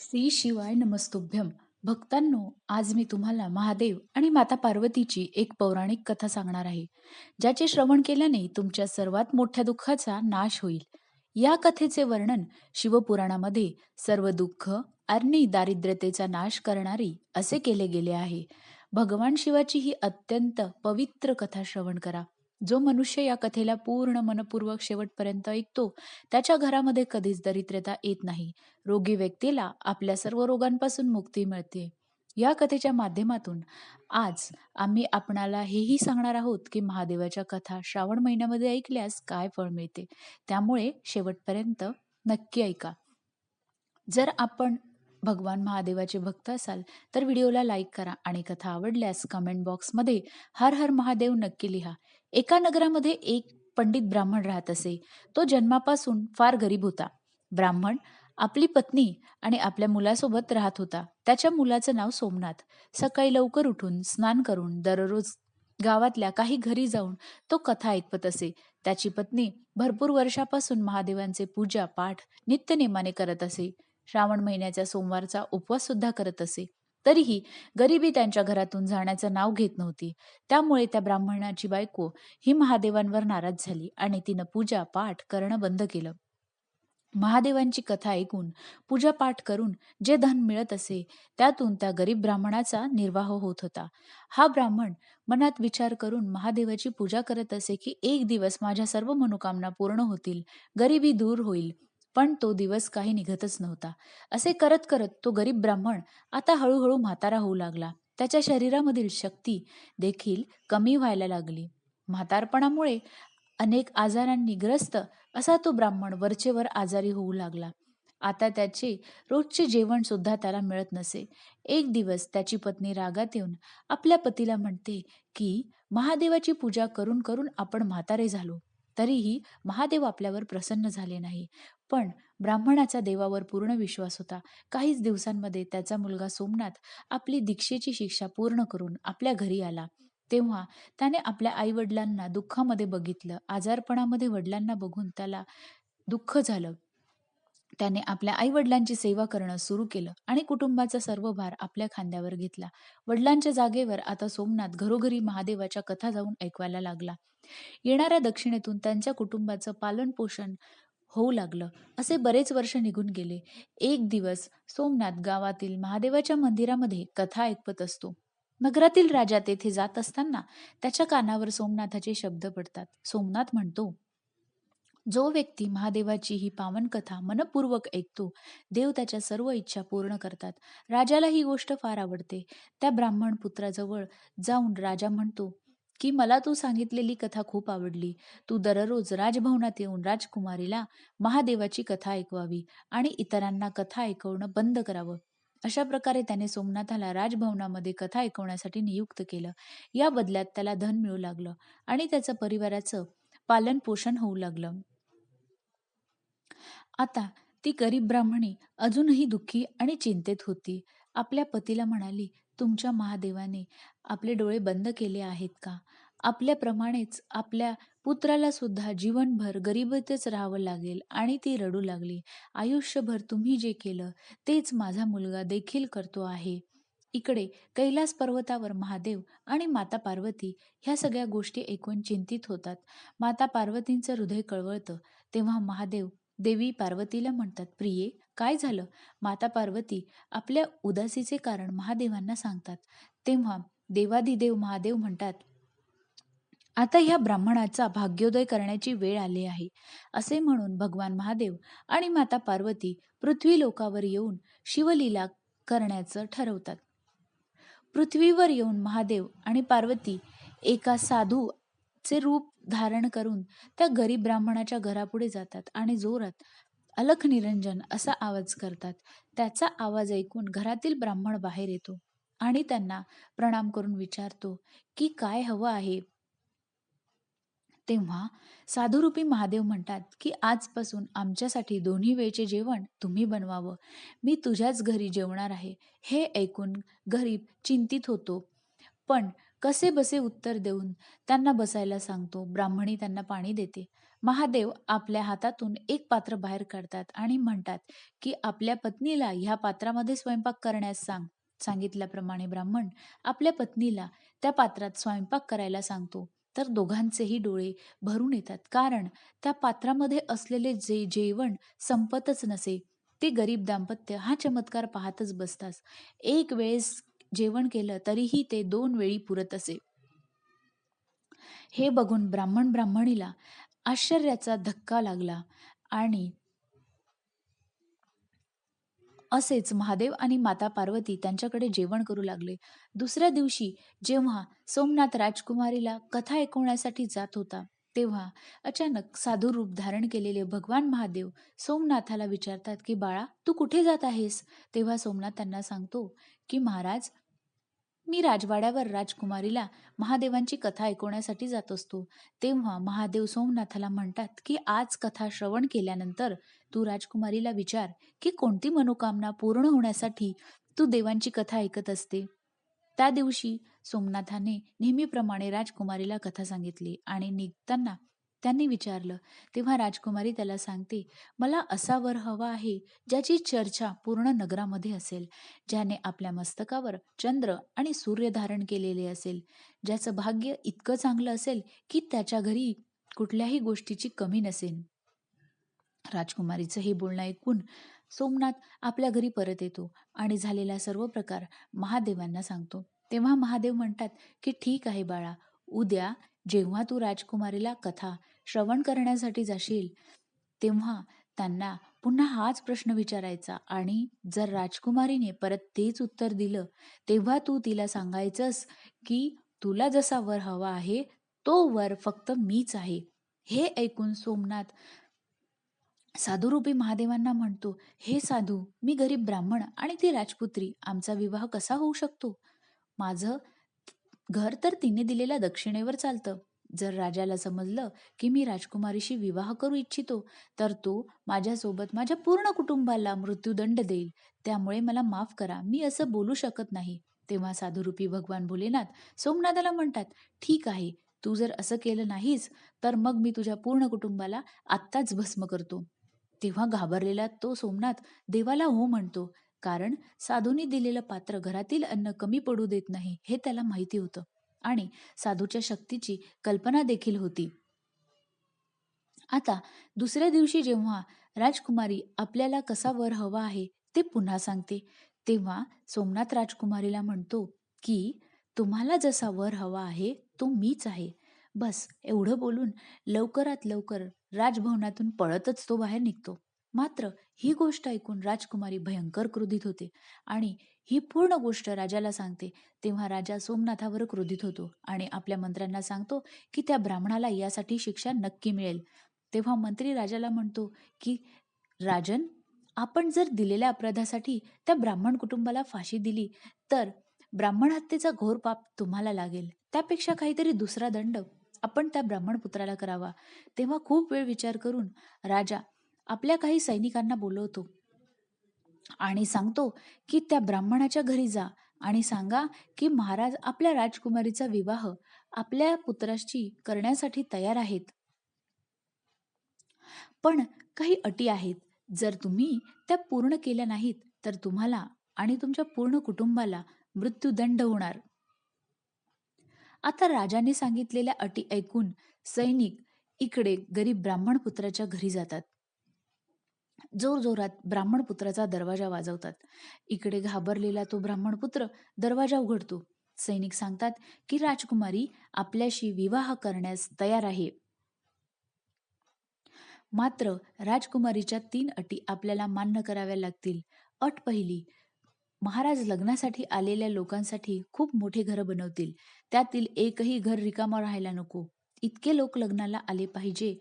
श्री शिवाय नमस्तुभ्यम. भक्तांनो आज मी तुम्हाला महादेव आणि माता पार्वतीची एक पौराणिक कथा सांगणार आहे ज्याचे श्रवण केल्याने तुमच्या सर्वात मोठ्या दुःखाचा नाश होईल. या कथेचे वर्णन शिवपुराणामध्ये सर्व दुःख आणि दारिद्र्यतेचा नाश करणारी असे केले गेले आहे. भगवान शिवाची ही अत्यंत पवित्र कथा श्रवण करा. जो मनुष्य या कथेला पूर्ण मनपूर्वक शेवटपर्यंत ऐकतो त्याच्या घरामध्ये कधीच दरिद्रता येत नाही. रोगी व्यक्तीला आपल्या सर्व रोगांपासून मुक्ती मिळते. या कथेच्या माध्यमातून आज आम्ही आपणाला हेही सांगणार आहोत की महादेवाच्या कथा श्रावण महिन्यामध्ये ऐकल्यास काय फळ मिळते त्यामुळे शेवटपर्यंत नक्की ऐका. जर आपण भगवान महादेवाचे भक्त असाल तर व्हिडिओला लाईक करा आणि कथा आवडल्यास कमेंट बॉक्समध्ये हर हर महादेव नक्की लिहा. एका नगरामध्ये एक पंडित ब्राह्मण राहत असे. तो जन्मापासून फार गरीब होता. ब्राह्मण आपली पत्नी आणि आपल्या मुलासोबत राहत होता. त्याच्या मुलाचं नाव सोमनाथ. सकाळी लवकर उठून स्नान करून दररोज गावातल्या काही घरी जाऊन तो कथा ऐकवत असे. त्याची पत्नी भरपूर वर्षापासून महादेवांचे पूजा पाठ नित्यनेमाने करत असे. श्रावण महिन्याच्या सोमवारचा उपवास सुद्धा करत असे. तरीही गरिबी त्यांच्या घरातून जाण्याचं नाव घेत नव्हती. त्यामुळे त्या ब्राह्मणाची बायको ही महादेवांवर नाराज झाली आणि तिनं पूजा पाठ करणं बंद केलं. महादेवांची कथा ऐकून पूजा पाठ करून जे धन मिळत असे त्यातून त्या गरीब ब्राह्मणाचा निर्वाह होत होता. हा ब्राह्मण मनात विचार करून महादेवाची पूजा करत असे की एक दिवस माझ्या सर्व मनोकामना पूर्ण होतील गरिबी दूर होईल पण तो दिवस काही निघतच नव्हता. असे करत करत तो गरीब ब्राह्मण आता हळूहळू म्हातारा होऊ लागला. त्याच्या शरीरामधील शक्ती देखील कमी व्हायला लागली. म्हातारपणामुळे अनेक आजारांनी ग्रस्त असा तो ब्राह्मण वरचेवर आजारी होऊ लागला. आता त्याचे रोजचे जेवण सुद्धा त्याला मिळत नसे. एक दिवस त्याची पत्नी रागात येऊन आपल्या पतीला म्हणते की महादेवाची पूजा करून करून आपण म्हातारे झालो. तरीही महादेव आपल्यावर प्रसन्न झाले नाही. पण ब्राह्मणाचा देवावर पूर्ण विश्वास होता. काहीच दिवसांमध्ये त्याचा मुलगा सोमनाथ आपली दीक्षेची शिक्षा पूर्ण करून आपल्या घरी आला. तेव्हा त्याने आपल्या आई वडिलांना दुःखामध्ये बघितलं. आजारपणामध्ये वडिलांना बघून त्याला दुःख झालं. त्याने आपल्या आई वडिलांची सेवा करणं सुरू केलं आणि कुटुंबाचा सर्व भार आपल्या खांद्यावर घेतला. वडिलांच्या जागेवर आता सोमनाथ घरोघरी महादेवाच्या कथा जाऊन ऐकवायला लागला. येणाऱ्या दक्षिणेतून त्यांच्या कुटुंबाचं पालन पोषण होऊ लागलं. असे बरेच वर्ष निघून गेले. एक दिवस सोमनाथ गावातील महादेवाच्या मंदिरामध्ये कथा ऐकवत असतो. नगरातील राजा तेथे जात असताना त्याच्या कानावर सोमनाथाचे शब्द पडतात. सोमनाथ म्हणतो जो व्यक्ती महादेवाची ही पावन कथा मनपूर्वक ऐकतो देव त्याच्या सर्व इच्छा पूर्ण करतात. राजाला ही गोष्ट फार आवडते. त्या ब्राह्मण पुत्राजवळ जाऊन राजा म्हणतो की मला तू सांगितलेली कथा खूप आवडली. तू दररोज राजभवनात येऊन राजकुमारीला महादेवाची कथा ऐकवावी आणि इतरांना कथा ऐकवणं बंद करावं. अशा प्रकारे त्याने सोमनाथाला राजभवनामध्ये कथा ऐकवण्यासाठी नियुक्त केलं. या बदल्यात त्याला धन मिळू लागलं आणि त्याचं परिवाराचं पालन पोषण होऊ लागलं. आता ती गरीब ब्राह्मणी अजूनही दुःखी आणि चिंतेत होती. आपल्या पतीला म्हणाली तुमच्या महादेवाने आपले डोळे बंद केले आहेत का? आपल्याप्रमाणेच आपल्या पुत्राला सुद्धा जीवनभर गरिबीतच राहावं लागेल आणि ती रडू लागली. आयुष्यभर तुम्ही जे केलं तेच माझा मुलगा देखील करतो आहे. इकडे कैलास पर्वतावर महादेव आणि माता पार्वती ह्या सगळ्या गोष्टी ऐकून चिंतित होतात. माता पार्वतींचं हृदय कळवळतं. तेव्हा महादेव देवी पार्वतीला म्हणतात प्रिये काय झालं माता पार्वती आपल्या उदासीचे कारण महादेवांना सांगतात. तेव्हा देवाधिदेव महादेव म्हणतात आता ह्या ब्राह्मणाचा भाग्योदय करण्याची वेळ आली आहे असे म्हणून भगवान महादेव आणि माता पार्वती पृथ्वी लोकावर येऊन शिवलीला करण्याचं ठरवतात. पृथ्वीवर येऊन महादेव आणि पार्वती एका साधू चे रूप धारण करून त्या गरीब ब्राह्मणाच्या घरापुढे जातात आणि जोरात अलख निरंजन असा आवाज करतात. त्याचा आवाज ऐकून घरातील ब्राह्मण बाहेर येतो आणि त्यांना प्रणाम करून विचारतो की काय हवं आहे? तेव्हा साधुरूपी महादेव म्हणतात की आजपासून आमच्यासाठी दोन्ही वेळचे जेवण तुम्ही बनवावं. मी तुझ्याच घरी जेवणार आहे. हे ऐकून गरीब चिंतित होतो. पण कसे बसे उत्तर देऊन त्यांना बसायला सांगतो. ब्राह्मणी त्यांना पाणी देते. महादेव आपल्या हातातून एक पात्र बाहेर काढतात आणि म्हणतात की आपल्या पत्नीला ह्या पात्रामध्ये स्वयंपाक करण्यास सांग. सांगितल्याप्रमाणे ब्राह्मण आपल्या पत्नीला त्या पात्रात स्वयंपाक करायला सांगतो. तर दोघांचेही डोळे भरून येतात. कारण त्या पात्रामध्ये असलेले जे जेवण संपतच नसे. ते गरीब दाम्पत्य हा चमत्कार पाहतच बसतात. एक वेळेस जेवण केलं तरीही ते दोन वेळी पुरत असे. हे बघून ब्राह्मण ब्राह्मणीला आश्चर्याचा धक्का लागला आणि असेच महादेव आणि माता पार्वती त्यांच्याकडे जेवण करू लागले. दुसऱ्या दिवशी जेव्हा सोमनाथ राजकुमारीला कथा ऐकवण्यासाठी जात होता तेव्हा अचानक साधू रूप धारण केलेले भगवान महादेव सोमनाथाला विचारतात की बाळा तू कुठे जात आहेस? तेव्हा सोमनाथ त्यांना सांगतो की महाराज मी राजवाड्यावर राजकुमारीला महादेवांची कथा ऐकवण्यासाठी जात असतो. तेव्हा महादेव सोमनाथाला म्हणतात की आज कथा श्रवण केल्यानंतर तू राजकुमारीला विचार की कोणती मनोकामना पूर्ण होण्यासाठी तू देवांची कथा ऐकत असते? त्या दिवशी सोमनाथाने नेहमीप्रमाणे राजकुमारीला कथा सांगितली आणि निघताना त्यांनी विचारलं तेव्हा राजकुमारी त्याला सांगते मला असा वर हवा आहे ज्याची चर्चा पूर्ण नगरामध्ये असेल ज्याने आपल्या मस्तकावर चंद्र आणि सूर्य धारण केलेले असेल ज्याचं भाग्य इतकं चांगलं असेल की त्याच्या घरी कुठल्याही गोष्टीची कमी नसेल. राजकुमारीचं हे बोलणं ऐकून सोमनाथ आपल्या घरी परत येतो आणि झालेला सर्व प्रकार महादेवांना सांगतो. तेव्हा महादेव म्हणतात की ठीक आहे बाळा उद्या जेव्हा तू राजकुमारीला कथा श्रवण करण्यासाठी जाशील तेव्हा त्यांना पुन्हा हाच प्रश्न विचारायचा आणि जर राजकुमारीने परत तेच उत्तर दिलं तेव्हा तू तिला सांगायचंस की तुला जसा वर हवा आहे तो वर फक्त मीच आहे. हे ऐकून सोमनाथ साधुरूपी महादेवांना म्हणतो हे साधू मी गरीब ब्राह्मण आणि ती राजपुत्री आमचा विवाह कसा होऊ शकतो? माझं घर तर तिने दिलेल्या दक्षिणेवर चालतं. जर राजाला समजलं की मी राजकुमारीशी विवाह करू इच्छितो तर तो माझ्यासोबत माझ्या पूर्ण कुटुंबाला मृत्यूदंड देईल. त्यामुळे मला माफ करा मी असं बोलू शकत नाही. तेव्हा साधुरूपी भगवान भोलेनाथ सोमनाथाला म्हणतात ठीक आहे तू जर असं केलं नाहीस तर मग मी तुझ्या पूर्ण कुटुंबाला आत्ताच भस्म करतो. तेव्हा घाबरलेला तो सोमनाथ देवाला हो म्हणतो कारण साधूंनी दिलेलं पात्र घरातील अन्न कमी पडू देत नाही हे त्याला माहिती होतं आणि साधूच्या शक्तीची कल्पना देखील होती. आता दुसऱ्या दिवशी जेव्हा राजकुमारी आपल्याला कसा वर हवा आहे ते पुन्हा सांगते. तेव्हा सोमनाथ राजकुमारीला म्हणतो की तुम्हाला जसा वर हवा आहे तो मीच आहे. बस एवढं बोलून लवकरात लवकर राजभवनातून पळतच तो बाहेर निघतो. मात्र ही गोष्ट ऐकून राजकुमारी भयंकर क्रोधित होते आणि ही पूर्ण गोष्ट राजाला सांगते. तेव्हा राजा सोमनाथावर क्रोधित होतो आणि आपल्या मंत्र्यांना सांगतो की त्या ब्राह्मणाला यासाठी शिक्षा नक्की मिळेल. तेव्हा मंत्री राजाला म्हणतो की राजन आपण जर दिलेल्या अपराधासाठी त्या ब्राह्मण कुटुंबाला फाशी दिली तर ब्राह्मण हत्येचा घोर पाप तुम्हाला लागेल. त्यापेक्षा काहीतरी दुसरा दंड आपण त्या ब्राह्मण पुत्राला करावा. तेव्हा खूप वेळ विचार करून राजा आपल्या काही सैनिकांना बोलवतो आणि सांगतो की त्या ब्राह्मणाच्या घरी जा आणि सांगा की महाराज आपल्या राजकुमारीचा विवाह आपल्या पुत्राशी करण्यासाठी तयार आहेत. पण काही अटी आहेत. जर तुम्ही त्या पूर्ण केल्या नाहीत तर तुम्हाला आणि तुमच्या पूर्ण कुटुंबाला मृत्यूदंड होणार. आता राजाने सांगितलेल्या अटी ऐकून सैनिक इकडे गरीब ब्राह्मण पुत्राच्या घरी जातात. जोरजोरात ब्राह्मण पुत्राचा दरवाजा वाजवतात. इकडे घाबरलेला तो ब्राह्मण पुत्र दरवाजा उघडतो. सैनिक सांगतात की राजकुमारी आपल्याशी विवाह करण्यास तयार आहे. मात्र राजकुमारीच्या तीन अटी आपल्याला मान्य कराव्या लागतील. अट पहिली महाराज लग्नासाठी आलेल्या लोकांसाठी खूप मोठे घर बनवतील. त्यातील एकही घर रिकामा राहायला नको. इतके लोक लग्नाला आले पाहिजे.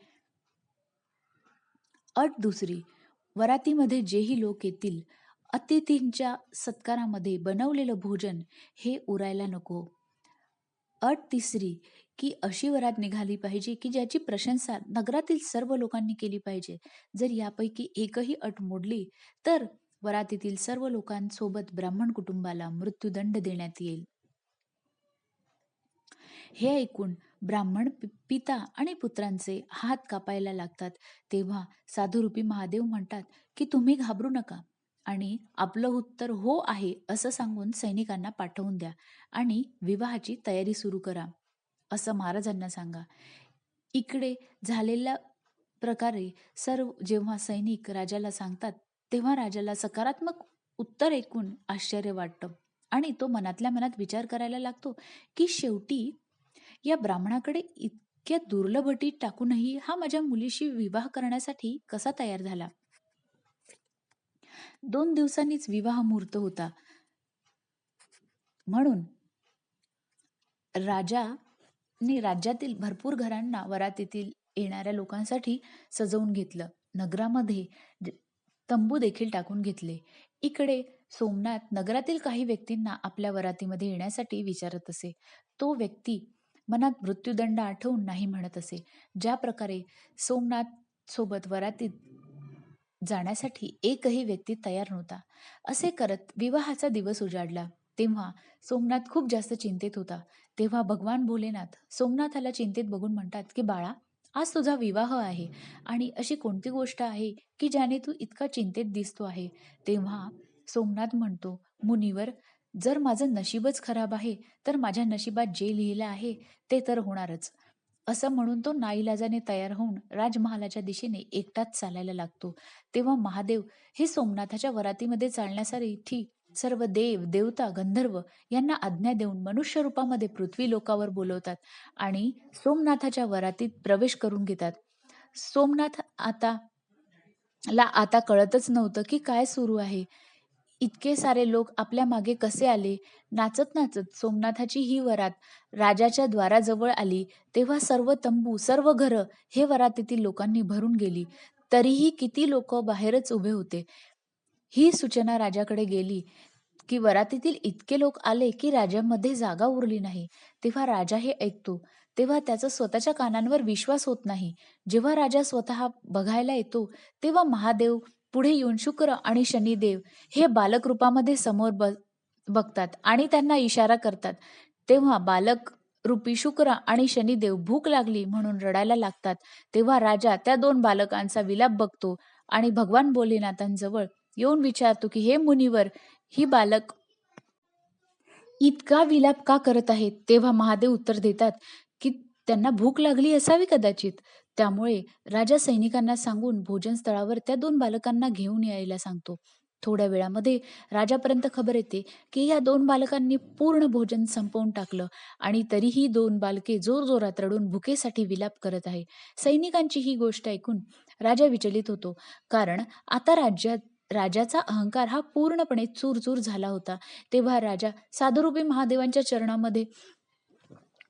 अट दुसरी वरातीमध्ये जेही लोक येतील अतिथींच्या सत्कारामध्ये बनवलेलं भोजन हे उरायला नको. अट तिसरी की अशी वरात निघाली पाहिजे की ज्याची प्रशंसा नगरातील सर्व लोकांनी केली पाहिजे. जर यापैकी एकही अट मोडली तर वरातीतील सर्व लोकांसोबत ब्राह्मण कुटुंबाला मृत्यूदंड देण्यात येईल. हे ऐकून ब्राह्मण पि- पिता आणि पुत्रांचे हात कापायला लागतात. तेव्हा साधुरूपी महादेव म्हणतात की तुम्ही घाबरू नका आणि आपलं उत्तर हो आहे असं सांगून सैनिकांना पाठवून द्या आणि विवाहाची तयारी सुरू करा. असं महाराजांना सांगा. इकडे झालेल्या प्रकारे सर्व जेव्हा सैनिक राजाला सांगतात तेव्हा राजाला सकारात्मक उत्तर ऐकून आश्चर्य वाटतं. आणि तो मनातल्या मनात विचार करायला लागतो की शेवटी या ब्राह्मणाकडे इतक्या दुर्लभ टाकूनही हा माझ्या मुलीशी विवाह करण्यासाठी कसा तयार झाला? दोन दिवसांनीच विवाह मुहूर्त होता. म्हणून राजाने राज्यातील भरपूर घरांना वरातीतील येणाऱ्या लोकांसाठी सजवून घेतलं. नगरामध्ये तंबू देखील टाकून घेतले. इकडे सोमनाथ नगरातील काही व्यक्तींना आपल्या वरातीमध्ये येण्यासाठी विचारत असे. तो व्यक्ती मनात मृत्यूदंड आठवून नाही म्हणत असे. ज्या प्रकारे सोमनाथ सोबत वरातीत जाण्यासाठी एकही व्यक्ती तयार नव्हता. असे करत विवाहाचा दिवस उजाडला. तेव्हा सोमनाथ खूप जास्त चिंतेत होता. तेव्हा भगवान भोलेनाथ सोमनाथाला चिंतेत बघून म्हणतात की बाळा आज तुझा विवाह आहे. आणि अशी कोणती गोष्ट आहे की ज्याने तू इतका चिंतेत दिसतो आहे? तेव्हा सोमनाथ म्हणतो मुनीवर जर माझं नशीबच खराब आहे तर माझ्या नशिबात जे लिहिलं आहे ते तर होणारच. असं म्हणून तो नाईलाजाने तयार होऊन राजमहालाच्या दिशेने एकटाच चालायला लागतो. तेव्हा महादेव हे सोमनाथाच्या वरातीमध्ये चालण्यासाठी सर्व देव देवता गंधर्व यांना आज्ञा देऊन मनुष्य रूपामध्ये पृथ्वी लोकावर बोलवतात आणि सोमनाथाच्या वरातीत प्रवेश करून घेतात. सोमनाथ आता ला आता कळतच नव्हतं की काय सुरू आहे. इतके सारे लोक आपल्या मागे कसे आले? नाचत नाचत सोमनाथाची ही वरात राजाच्या द्वाराजवळ आली. तेव्हा सर्व तंबू सर्व घरं हे वरातीतील लोकांनी भरून गेली. तरीही किती लोक बाहेरच उभे होते? ही सूचना राजाकडे गेली की वरातीतील इतके लोक आले की राजामध्ये जागा उरली नाही. तेव्हा राजा हे ऐकतो. तेव्हा त्याचा स्वतःच्या कानांवर विश्वास होत नाही. जेव्हा राजा स्वतः बघायला येतो तेव्हा महादेव पुढे येऊन शुक्र आणि शनिदेव हे बालक रूपामध्ये समोर ब बघतात आणि त्यांना इशारा करतात. तेव्हा बालक रूपी शुक्र आणि शनिदेव भूक लागली म्हणून रडायला लागतात. तेव्हा राजा त्या दोन बालकांचा विलाप बघतो आणि भगवान भोलेनाथांजवळ येऊन विचारतो की हे मुनिवर ही बालक इतका विलाप का करत आहेत? तेव्हा महादेव उत्तर देतात की त्यांना भूक लागली असावी कदाचित. त्यामुळे राजा सैनिकांना सांगून भोजनस्थळावर त्या दोन बालकांना घेऊन यायला सांगतो. थोड्या वेळामध्ये राजापर्यंत खबर येते की या दोन बालकांनी पूर्ण भोजन संपवून टाकलं आणि तरीही दोन बालके जोरजोरात रडून भुकेसाठी विलाप करत आहे. सैनिकांची ही गोष्ट ऐकून राजा विचलित होतो. कारण आता राज्यात राजाचा अहंकार हा पूर्णपणे चूरचूर झाला होता. तेव्हा राजा साधुरूपी महादेवांच्या चरणामध्ये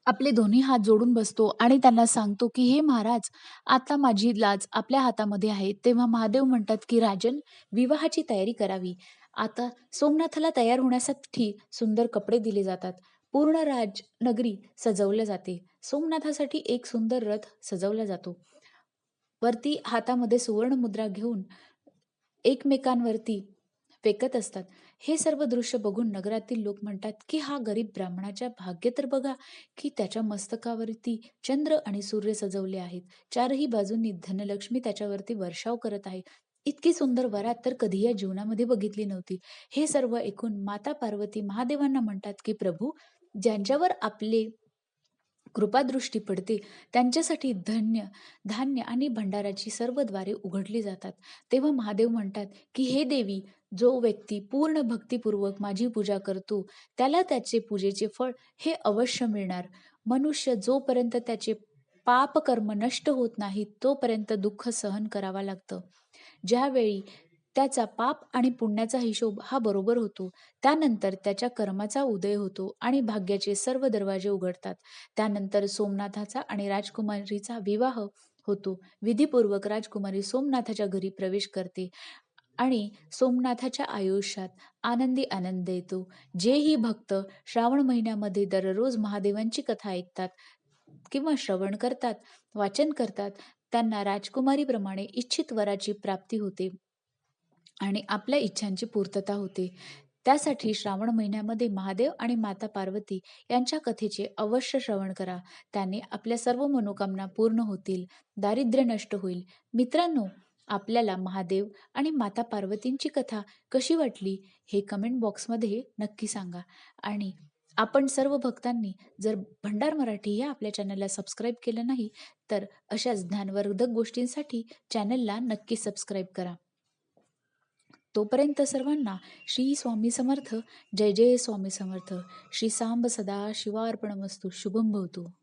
आपले दोन्ही हात जोडून बसतो आणि त्यांना सांगतो की हे महाराज आता माझी लाज आपल्या हातामध्ये आहे. तेव्हा महादेव म्हणतात की राजन विवाहाची तयारी करावी. आता सोमनाथाला तयार होण्यासाठी सुंदर कपडे दिले जातात. पूर्ण राज नगरी सजवल्या जाते. सोमनाथासाठी एक सुंदर रथ सजवला जातो. वरती हातामध्ये सुवर्ण मुद्रा घेऊन एकमेकांवरती फेकत असतात. हे सर्व दृश्य बघून नगरातील लोक म्हणतात की हा गरीब ब्राह्मणाच्या भाग्य तर बघा की त्याच्या मस्तकावरती चंद्र आणि सूर्य सजवले आहेत. चारही बाजूंनी धनलक्ष्मी त्याच्यावरती वर्षाव करत आहे. इतकी सुंदर वरात तर कधी या जीवनामध्ये बघितली नव्हती. हे सर्व ऐकून माता पार्वती महादेवांना म्हणतात की प्रभू ज्यांच्यावर आपले कृपादृष्टी पडते त्यांच्यासाठी धन्य धान्य आणि भंडाराची सर्वद्वारे उघडली जातात. तेव्हा महादेव म्हणतात की हे देवी जो व्यक्ती पूर्ण भक्तिपूर्वक माझी पूजा करतो त्याला त्याचे पूजेचे फळ हे अवश्य मिळणार. मनुष्य जोपर्यंत त्याचे पाप कर्म नष्ट होत नाही तोपर्यंत दुःख सहन करावा लागतं. ज्यावेळी त्याचा पाप आणि पुण्याचा हिशोब हा बरोबर होतो. त्यानंतर त्याच्या कर्माचा उदय होतो आणि भाग्याचे सर्व दरवाजे उघडतात. त्यानंतर सोमनाथाचा आणि राजकुमारीचा विवाह होतो. विधीपूर्वक राजकुमारी सोमनाथाच्या घरी प्रवेश करते आणि सोमनाथाच्या आयुष्यात आनंदी आनंद येतो जेही भक्त श्रावण महिन्यामध्ये दररोज महादेवांची कथा ऐकतात किंवा श्रवण करतात वाचन करतात त्यांना राजकुमारीप्रमाणे इच्छित वराची प्राप्ती होते. आणि आपल्या इच्छांची पूर्तता होते. त्यासाठी श्रावण महिन्यामध्ये महादेव आणि माता पार्वती यांच्या कथेचे अवश्य श्रवण करा. त्याने आपल्या सर्व मनोकामना पूर्ण होतील दारिद्र्य नष्ट होईल. मित्रांनो आपल्याला महादेव आणि माता पार्वतींची कथा कशी वाटली हे कमेंट बॉक्समध्ये नक्की सांगा. आणि आपण सर्व भक्तांनी जर भंडार मराठी या आपल्या चॅनलला सबस्क्राईब केलं नाही तर अशाच ज्ञानवर्धक गोष्टींसाठी चॅनलला नक्की सबस्क्राईब करा. तोपर्यंत सर्वांना श्री स्वामी समर्थ. जय जय स्वामी समर्थ. श्री सांब सदा शिवार्पणमस्तु. शुभम भवतो.